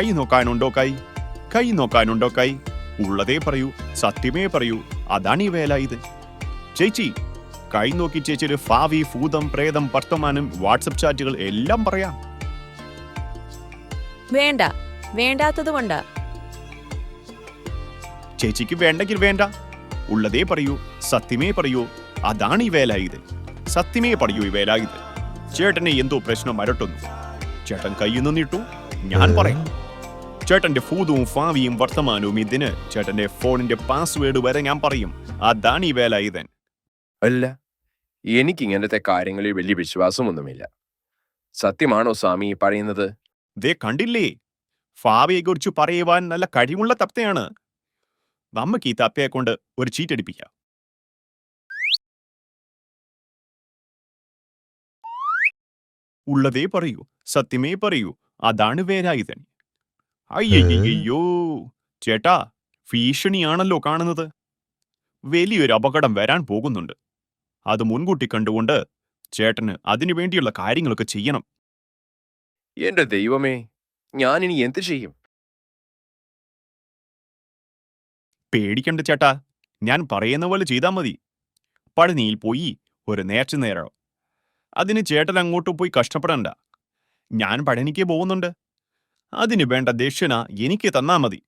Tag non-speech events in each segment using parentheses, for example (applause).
കൈ നോക്കാനുണ്ടോ കൈ? കൈ നോക്കാനുണ്ടോ കൈ? ഉള്ളതേ പറയൂ സത്യമേ പറയൂ അതാണ് ഈ വേല ഇത്. ചേച്ചി കൈ നോക്കി ചേച്ചിയുടെ ഫാവി ഭൂതം പ്രേതം വർത്തമാനം വാട്സപ്പ് ചാറ്റുകൾ എല്ലാം പറയാം. വേണ്ട വേണ്ടാത്തത് കൊണ്ടാ. ചേച്ചിക്ക് വേണ്ടെങ്കിൽ വേണ്ട. ഉള്ളതേ പറയൂ സത്യമേ പറയൂ അതാണ് ഈ വേല ഇത്. സത്യമേ പറയൂ ഈ വേല ഇത്. ചേട്ടനെ എന്തോ പ്രശ്നം അരട്ടുന്നു. ചേട്ടൻ കയ്യിൽ നിന്നിട്ടു ഞാൻ പറയാം. ചേട്ടന്റെ ഭൂതവും ഭാവിയും വർത്തമാനവും ഇതിന് ചേട്ടന്റെ ഫോണിന്റെ പാസ്വേഡ് വരെ ഞാൻ പറയും. അതാണ് ഈ വേല ഇതൻ അല്ല എനിക്ക് ഇങ്ങനത്തെ കാര്യങ്ങളിൽ വലിയ വിശ്വാസമൊന്നുമില്ല. സത്യമാണോ സ്വാമി ഈ പറയുന്നത്? ദേ കണ്ടില്ലേ? ഭാവിയെ കുറിച്ച് പറയുവാൻ നല്ല കഴിവുള്ള തപ്തയാണ് നമുക്ക് ഈ തപ്പയെ കൊണ്ട് ഒരു ചീറ്റടിപ്പിക്കാം ഉള്ളതേ പറയൂ സത്യമേ പറയൂ അതാണ് വേലായുധൻ അയ്യയ്യോ ചേട്ടാ ഭീഷണിയാണല്ലോ കാണുന്നത്. വലിയൊരു അപകടം വരാൻ പോകുന്നുണ്ട്. അത് മുൻകൂട്ടി കണ്ടുകൊണ്ട് ചേട്ടന് അതിനു വേണ്ടിയുള്ള കാര്യങ്ങളൊക്കെ ചെയ്യണം. എന്റെ ദൈവമേ ഞാൻ ഇനി എന്ത് ചെയ്യും? പേടിക്കണ്ട ചേട്ടാ ഞാൻ പറയുന്ന പോലെ ചെയ്താൽ മതി. പഴനിയിൽ പോയി ഒരു നേർച്ച നേരോ. അതിന് ചേട്ടൻ അങ്ങോട്ട് പോയി കഷ്ടപ്പെടണ്ട. ഞാൻ പഴനിക്ക് പോകുന്നുണ്ട്. അതിന് വേണ്ട ദക്ഷിണ എനിക്ക് തന്നാ മതി.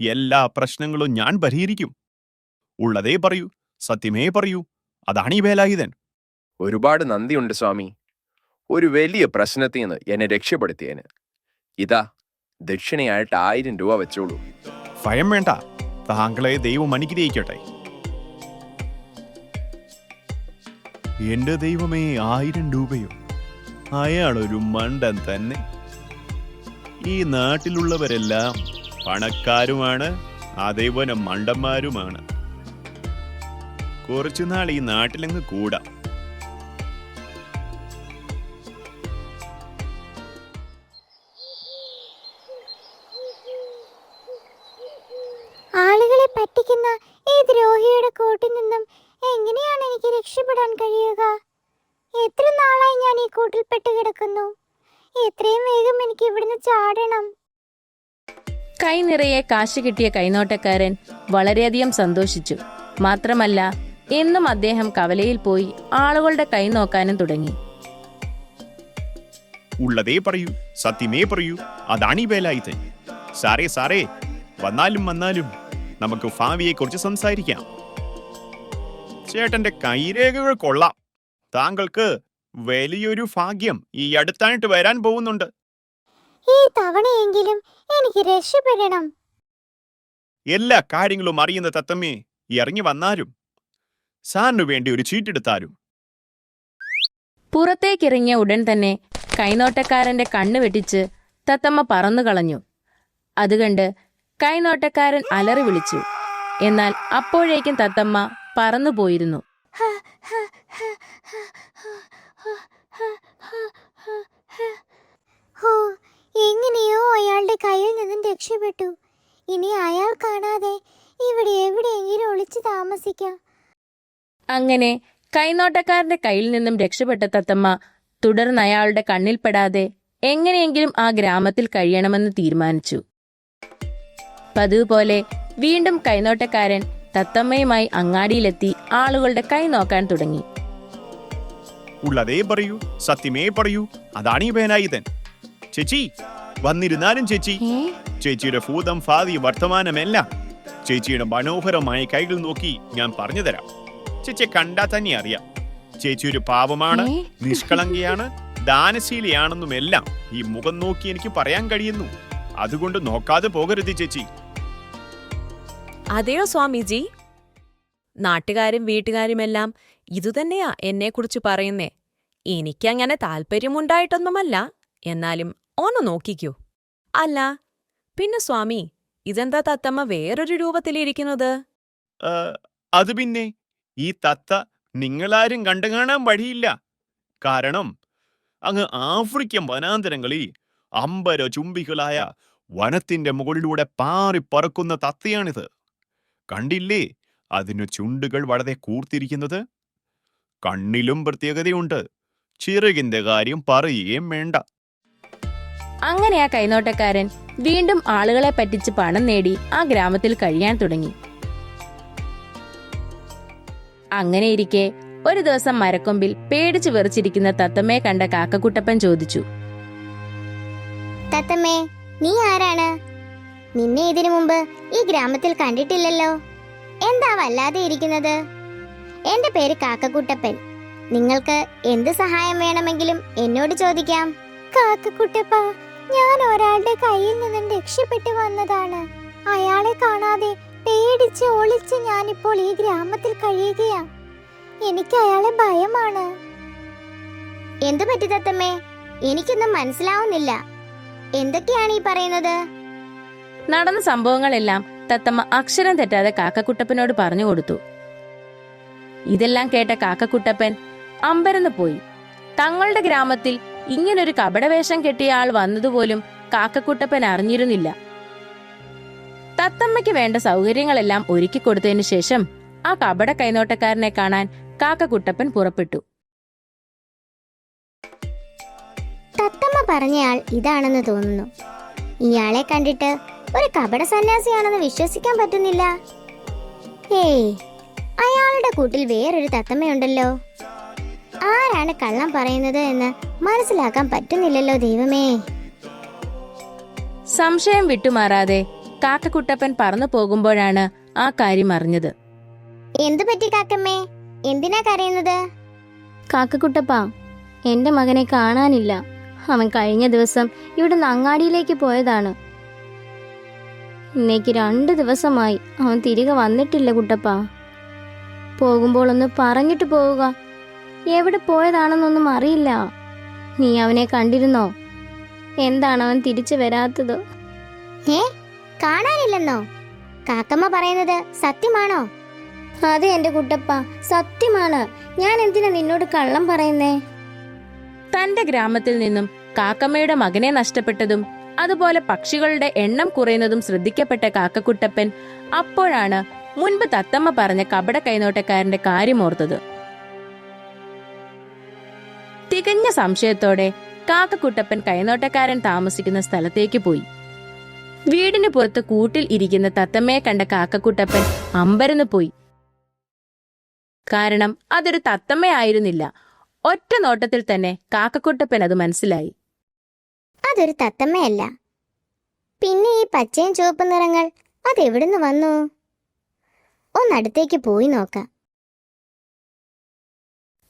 എല്ലാ പ്രശ്നങ്ങളും ഞാൻ പരിഹരിക്കും. ഉള്ളതേ പറയൂ സത്യമേ പറയൂ അതാണ് ഈ വേലായുധൻ. ഒരുപാട് നന്ദിയുണ്ട് സ്വാമി. ഒരു വലിയ പ്രശ്നത്തിൽ നിന്ന് എന്നെ രക്ഷപ്പെടുത്തിയതിന്. ഇതാ ദക്ഷിണയായിട്ട് ആയിരം രൂപ വെച്ചോളൂ. ഭയം വേണ്ട താങ്കളെ ദൈവം അനുഗ്രഹിക്കട്ടെ. എന്റെ ദൈവമേ ആയിരം രൂപയോ? അയാളൊരു മണ്ടൻ തന്നെ. ഈ നാട്ടിലുള്ളവരെല്ലാം പണക്കാരുമാണ് അതേപോലെ മണ്ടന്മാരുമാണ്. കുറച്ചുനാൾ ഈ നാട്ടിലങ്ങ് കൂടാം. ആളുകളെ പറ്റിക്കുന്ന ഈ ദ്രോഹിയുടെ കൂട്ടിൽ നിന്നും എങ്ങനെയാണ് എനിക്ക് രക്ഷപ്പെടാൻ കഴിയുക? എത്ര നാളായി ഞാൻ ഈ കൂട്ടിൽപ്പെട്ട് കിടക്കുന്നു എത്രയും വേഗം എനിക്ക് ഇവിടുന്ന് ചാടണം. കൈ നിറയെ കാശ് കിട്ടിയ കൈനോട്ടക്കാരൻ വളരെയധികം സന്തോഷിച്ചു. മാത്രമല്ല എന്നും അദ്ദേഹം കവലയിൽ പോയി ആളുകളുടെ കൈ നോക്കാനും തുടങ്ങി. ഉള്ളതേ പറയൂ സത്യമേ പറയൂ അതാണ് ഈ വേലായുധൻ. സാറേ സാറേ വന്നാലും വന്നാലും നമുക്ക് ഭാവിയെ കുറിച്ച് സംസാരിക്കാം. ചേട്ടന്റെ കൈരേഖകൾ കൊള്ളാം. താങ്കൾക്ക് വലിയൊരു ഭാഗ്യം ഈ അടുത്തായിട്ട് വരാൻ പോകുന്നുണ്ട്. ഈ തവണയെങ്കിലും എനിക്ക് രക്ഷപ്പെടണം. എല്ലാ കാര്യങ്ങളും അറിയുന്ന തത്തമ്മേ ഇറങ്ങി വന്നാലും സാറിനു വേണ്ടി ഒരു ചീട്ടെടുത്താലും പുറത്തേക്കിറങ്ങിയ ഉടൻ തന്നെ കൈനോട്ടക്കാരന്റെ കണ്ണ് വെട്ടിച്ച് തത്തമ്മ പറന്നു കളഞ്ഞു. അതുകണ്ട് കൈനോട്ടക്കാരൻ അലറി വിളിച്ചു. എന്നാൽ അപ്പോഴേക്കും തത്തമ്മ പറന്നുപോയിരുന്നു. ഹോ എങ്ങനെയോ അയാളുടെ കയ്യിൽ നിന്നും രക്ഷപ്പെട്ടു. ഇനി അയാൾ കാണാതെ ഇവിടെ എവിടെയെങ്കിലും ഒളിച്ചു താമസിക്കാം. അങ്ങനെ കൈനോട്ടക്കാരന്റെ കയ്യിൽ നിന്നും രക്ഷപ്പെട്ട തത്തമ്മ തുടർന്ന് അയാളുടെ കണ്ണിൽപ്പെടാതെ എങ്ങനെയെങ്കിലും ആ ഗ്രാമത്തിൽ കഴിയണമെന്ന് തീരുമാനിച്ചു. പതിവ് പോലെ വീണ്ടും കൈനോട്ടക്കാരൻ തത്തമ്മയുമായി അങ്ങാടിയിലെത്തി ആളുകളുടെ കൈ നോക്കാൻ തുടങ്ങി. ഉള്ളതേ പറയൂ സത്യമേ പറയൂ അതാണ് ഈ ബേനായിതൻ ചേച്ചി വന്നിരുന്നാലും ചേച്ചി ചേച്ചിയുടെ ഭൂതം ഭാവി വർത്തമാനമെല്ലാം ചേച്ചിയുടെ മനോഹരമായ കൈകൾ നോക്കി ഞാൻ പറഞ്ഞു തരാം. ചേച്ചിയെ കണ്ടാൽ തന്നെ അറിയാം. ചേച്ചി ഒരു പാവമാണ് നിഷ്കളങ്കയാണ് ദാനശീലിയാണെന്നും എല്ലാം ഈ മുഖം നോക്കി എനിക്ക് പറയാൻ കഴിയുന്നു. അതുകൊണ്ട് നോക്കാതെ പോകരുത് ചേച്ചി. അതെയോ സ്വാമിജി? നാട്ടുകാരും വീട്ടുകാരുമെല്ലാം ഇതുതന്നെയാ എന്നെക്കുറിച്ച് പറയുന്നേ. എനിക്കങ്ങനെ താല്പര്യമുണ്ടായിട്ടൊന്നുമല്ല. എന്നാലും ഒന്ന് നോക്കിക്കൂ. അല്ല പിന്നെ സ്വാമി ഇതെന്താ തത്തമ്മ വേറൊരു രൂപത്തിലിരിക്കുന്നത്? അത് പിന്നെ ഈ തത്ത നിങ്ങളാരും കണ്ടു കാണാൻ വഴിയില്ല. കാരണം അങ്ങ് ആഫ്രിക്കൻ വനാന്തരങ്ങളിൽ അമ്പര ചുംബികളായ വനത്തിന്റെ മുകളിലൂടെ പാറി പറക്കുന്ന തത്തയാണിത്. കണ്ടില്ലേ? അതിനു ചുണ്ടുകൾ വളരെ കൂർത്തിരിക്കുന്നത്? കണ്ണിലും പ്രത്യേകതയുണ്ട്. ചിറകിന്റെ കാര്യം പറയുകയും വേണ്ട. അങ്ങനെ ആ കൈനോട്ടക്കാരൻ. വീണ്ടും ആളുകളെ പറ്റിച്ച് പണം നേടി ആ ഗ്രാമത്തിൽ കഴിയാൻ തുടങ്ങി. അങ്ങനെയിരിക്കെ ഒരു ദിവസം മരക്കൊമ്പിൽ പേടിച്ചു വെറിച്ചിരിക്കുന്ന തത്തമ്മയെ കണ്ട കാക്കക്കുട്ടപ്പൻ ചോദിച്ചു. തത്തമ്മേ നീ ആരാണ്? നിന്നെ ഇതിനു മുമ്പ് ഈ ഗ്രാമത്തിൽ കണ്ടിട്ടില്ലല്ലോ. എന്താ വല്ലാതെ ഇരിക്കുന്നത്? എന്റെ പേര് കാക്കക്കുട്ടപ്പൻ. നിങ്ങൾക്ക് എന്ത് സഹായം വേണമെങ്കിലും എന്നോട് ചോദിക്കാം. കാക്കക്കുട്ടപ്പ ഞാൻ ഒരാളുടെ കയ്യിൽ നിന്നും രക്ഷപ്പെട്ടു വന്നതാണ്. അയാളെ കാണാതെ പേടിച്ച് ഒളിച്ച് ഞാനിപ്പോൾ ഈ ഗ്രാമത്തിൽ കഴിയുകയാ. എനിക്ക് അയാളെ ഭയമാണ്. എന്തു പറ്റി തത്തമ്മേ? എനിക്കൊന്നും മനസ്സിലാവുന്നില്ല. എന്തൊക്കെയാണ് ഈ പറയുന്നത്? നടന്ന സംഭവങ്ങളെല്ലാം തത്തമ്മ അക്ഷരം തെറ്റാതെ കാക്കക്കുട്ടപ്പനോട് പറഞ്ഞു കൊടുത്തു. ഇതെല്ലാം കേട്ട കാക്കക്കുട്ടപ്പൻ അമ്പരന്ന് പോയി. തങ്ങളുടെ ഗ്രാമത്തിൽ ഇങ്ങനൊരു കപടവേഷം കെട്ടിയ ആൾ വന്നതുപോലും കാക്കക്കുട്ടപ്പൻ അറിഞ്ഞിരുന്നില്ല. തത്തമ്മയ്ക്ക് വേണ്ട സൗകര്യങ്ങളെല്ലാം ഒരുക്കി കൊടുത്തതിനു ശേഷം ആ കപട കൈനോട്ടക്കാരനെ കാണാൻ കാക്കക്കുട്ടപ്പൻ പുറപ്പെട്ടു. തത്തമ്മ പറഞ്ഞയാൾ ഇതാണെന്ന് തോന്നുന്നു. ഇയാളെ കണ്ടിട്ട് ഒരു കപട സന്യാസിയാണെന്ന് വിശ്വസിക്കാൻ പറ്റുന്നില്ല. ഏയ് അയാളുടെ കൂട്ടിൽ വേറൊരു തത്തമ്മയുണ്ടല്ലോ. ആരാണ് കള്ളം പറയുന്നത് എന്ന് മനസ്സിലാക്കാൻ പറ്റുന്നില്ലല്ലോ ദൈവമേ. സംശയം വിട്ടുമാറാതെ കാക്കക്കുട്ടപ്പൻ പറന്നു പോകുമ്പോഴാണ് ആ കാര്യം അറിഞ്ഞത്. എന്തു പറ്റി കാക്കമ്മേ? എന്തിനാ കരയുന്നത്? കാക്കക്കുട്ടപ്പ എന്റെ മകനെ കാണാനില്ല. അവൻ കഴിഞ്ഞ ദിവസം ഇവിടുന്ന് നങ്ങാടിയിലേക്ക് പോയതാണ്. ഇന്നേക്ക് രണ്ട് ദിവസമായി. അവൻ തിരികെ വന്നിട്ടില്ല കുട്ടപ്പ. പോകുമ്പോൾ ഒന്ന് പറഞ്ഞിട്ട് പോവുക. എവിടെ പോയതാണെന്നൊന്നും അറിയില്ല. നീ അവനെ കണ്ടിരുന്നോ? എന്താണ് അവൻ തിരിച്ചു വരാത്തത്? ഏ കാണാനില്ലെന്നോ? കാക്കമ്മ പറയുന്നത് സത്യമാണോ? അതെ എന്റെ കുട്ടപ്പ സത്യമാണ്. ഞാൻ എന്തിനാ നിന്നോട് കള്ളം പറയുന്നേ? തന്റെ ഗ്രാമത്തിൽ നിന്നും കാക്കമ്മയുടെ മകനെ നഷ്ടപ്പെട്ടതും അതുപോലെ പക്ഷികളുടെ എണ്ണം കുറയുന്നതും ശ്രദ്ധിക്കപ്പെട്ട കാക്കക്കുട്ടപ്പൻ അപ്പോഴാണ് മുൻപ് തത്തമ്മ പറഞ്ഞ കപട കൈനോട്ടക്കാരന്റെ കാര്യമോർത്തത് തികഞ്ഞ സംശയത്തോടെ കാക്കക്കുട്ടപ്പൻ കൈനോട്ടക്കാരൻ താമസിക്കുന്ന സ്ഥലത്തേക്ക് പോയി. വീടിന് പുറത്ത് കൂട്ടിൽ ഇരിക്കുന്ന തത്തമ്മയെ കണ്ട കാക്കക്കുട്ടപ്പൻ അമ്പരന്ന് പോയി. കാരണം അതൊരു തത്തമ്മയായിരുന്നില്ല. ഒറ്റ നോട്ടത്തിൽ തന്നെ കാക്കക്കുട്ടപ്പൻ അത് മനസ്സിലായി. അതൊരു തത്തമ്മയല്ല. പിന്നെ ഈ പച്ചയും ചുവപ്പ് നിറങ്ങൾ അതെവിടുന്ന് വന്നു? ഒന്നടുത്തേക്ക് പോയി നോക്കാം.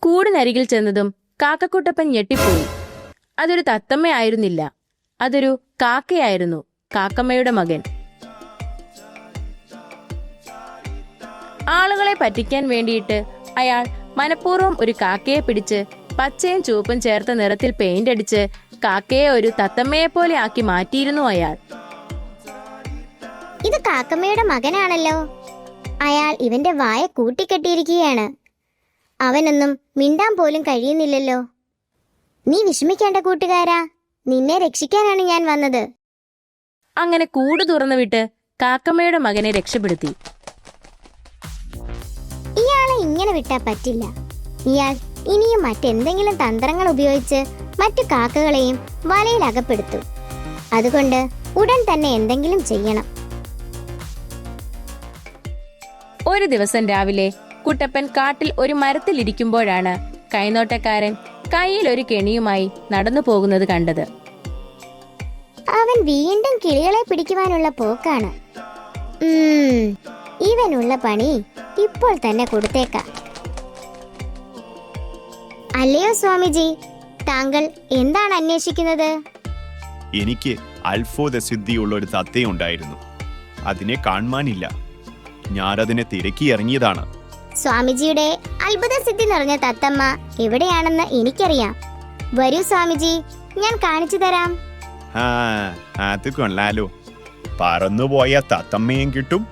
കൂടിനരികിൽ ചെന്നതും കാക്കക്കുട്ടപ്പൻ ഞെട്ടിപ്പോയി. അതൊരു തത്തമ്മയായിരുന്നില്ല. അതൊരു കാക്കയായിരുന്നു കാക്കമ്മയുടെ മകൻ. ആളുകളെ പറ്റിക്കാൻ വേണ്ടിയിട്ട് അയാൾ മനഃപൂർവം ഒരു കാക്കയെ പിടിച്ച് പച്ചയും ചുവപ്പും ചേർത്ത നിറത്തിൽ പെയിന്റ് അടിച്ച് കാക്കയെ ഒരു തത്തമ്മയെ പോലെ ആക്കി മാറ്റിയിരുന്നു അയാൾ. ഇത് കാക്കമ്മയുടെ മകനാണല്ലോ. അയാൾ ഇവന്റെ വായ കൂട്ടിക്കെട്ടിയിരിക്കുകയാണ്. അവനൊന്നും മിണ്ടാൻ പോലും കഴിയുന്നില്ലല്ലോ. നീ വിഷമിക്കേണ്ട കൂട്ടുകാരാ. നിന്നെ രക്ഷിക്കാനാണ് ഞാൻ വന്നത്. അങ്ങനെ കൂട് തുറന്നു വിട്ട് കാക്കമ്മയുടെ മകനെ രക്ഷപ്പെടുത്തി. ഇയാളെ ഇങ്ങനെ വിട്ടാ പറ്റില്ല. ഇയാൾ ഇനിയും മറ്റെന്തെങ്കിലും തന്ത്രങ്ങൾ ഉപയോഗിച്ച് മറ്റു കാക്കകളെയും വലയിൽ അകപ്പെടുത്തു. അതുകൊണ്ട് ഉടൻ തന്നെ എന്തെങ്കിലും ചെയ്യണം. ഒരു ദിവസം രാവിലെ കുട്ടപ്പൻ കാട്ടിൽ ഒരു മരത്തിലിരിക്കുമ്പോഴാണ് കൈനോട്ടക്കാരൻ കയ്യിൽ ഒരു കെണിയുമായി നടന്നു പോകുന്നത് കണ്ടത്. അവൻ വീണ്ടും കിളികളെ പിടിക്കുവാനുള്ള പോക്കാണ്. ഇവനുള്ള പണി ഇപ്പോൾ തന്നെ കൊടുത്തേക്കാം. അല്ലയോ സ്വാമിജി താങ്കൾ എന്താണ് അന്വേഷിക്കുന്നത്? എനിക്ക് അൽഫോദ സിദ്ധിയുള്ള ഒരു തത്തയുണ്ടായിരുന്നു അതിനെ കാണുവാനില്ല. അതിനെ തിരക്കി ഇറങ്ങിയതാണ്. സ്വാമിജിയുടെ അത്ഭുത സിദ്ധി നിറഞ്ഞ തത്തമ്മ എവിടെയാണെന്ന് എനിക്കറിയാം. വരൂ സ്വാമിജി ഞാൻ കാണിച്ചു തരാം. ആ അത് കൊള്ളാലോ. പറന്നുപോയ തത്തമ്മയും കിട്ടും.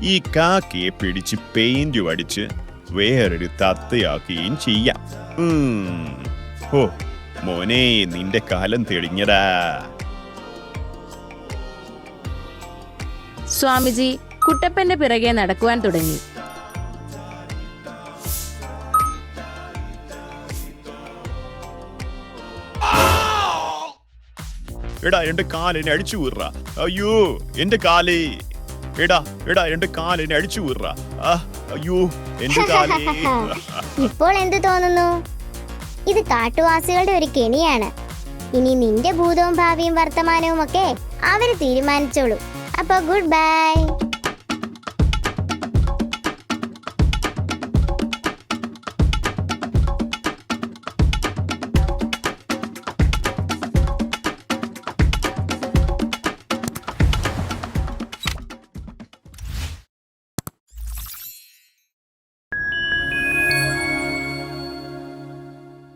ഈ കാക്കയെ പിടിച്ച് പെയിന്റ് അടിച്ച് വേറൊരു തത്തയാക്കുകയും ചെയ്യാം. ഓ മോനെ നിന്റെ കാലം തെളിഞ്ഞടാ സ്വാമിജി കുട്ടപ്പന്റെ പിറകെ നടക്കുവാൻ തുടങ്ങി. എടാ എന്റെ കാലിനെ അടിച്ചു വീറ അയ്യോ എന്റെ കാലേ. എടാ എടാ എന്റെ കാലിനെ അടിച്ചു വീറ ആ അയ്യോ എന്റെ കാലേ. (laughs) ഇപ്പോൾ എന്ത് തോന്നുന്നു? ഇത് കാട്ടുവാസികളുടെ ഒരു കെണിയാണ്. ഇനി നിന്റെ ഭൂതവും ഭാവിയും വർത്തമാനവും ഒക്കെ അവർ തീരുമാനിച്ചോളൂ. അപ്പൊ ഗുഡ് ബൈ